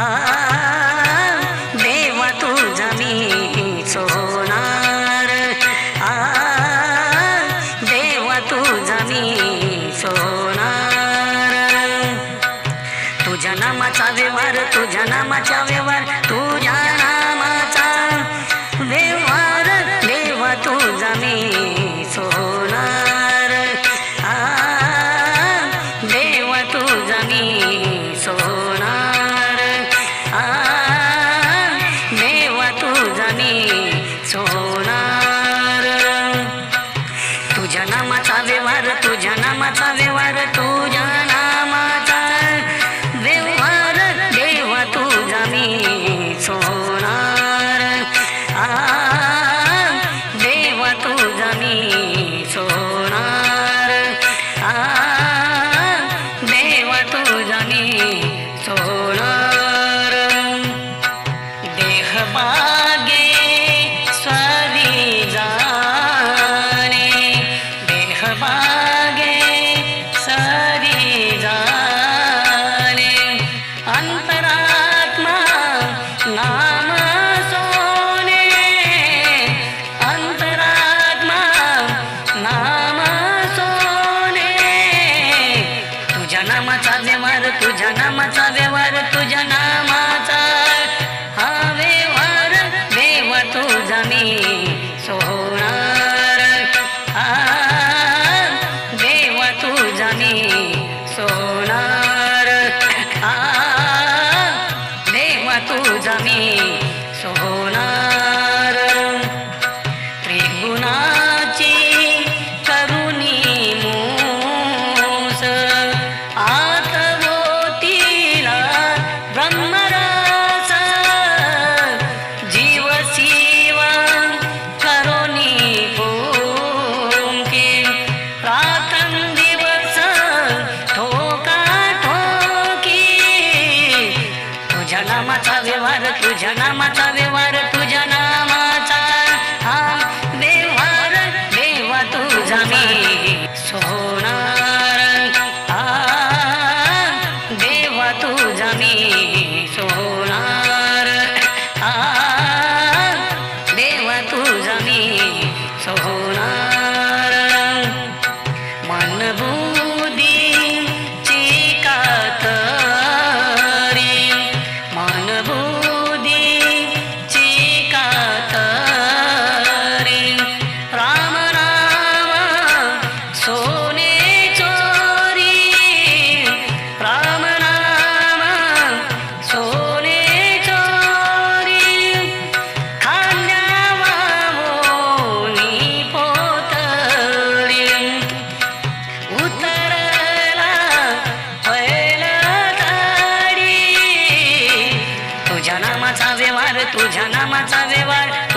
आ तुझ्या नामाचा व्यवहार तुझ्या नामाचा व्यवहार तू जानी सोनार। देह बागे स्वारी जाने। देह बागे प्रेमाचा व्यवहार तुझ्या नावाचा हा व्यवहार देवा तुझा मी सोनार हा देवा तुझा मी सोनार तुझ्या नामाचा व्यवहार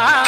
ah.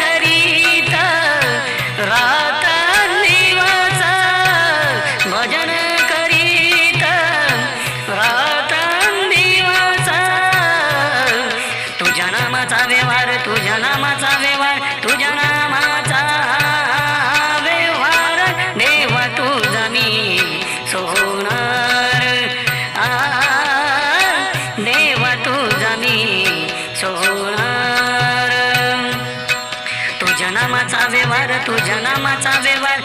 तुझ्या नामाचा व्यवहार तुझ्या नामाचा व्यवहार.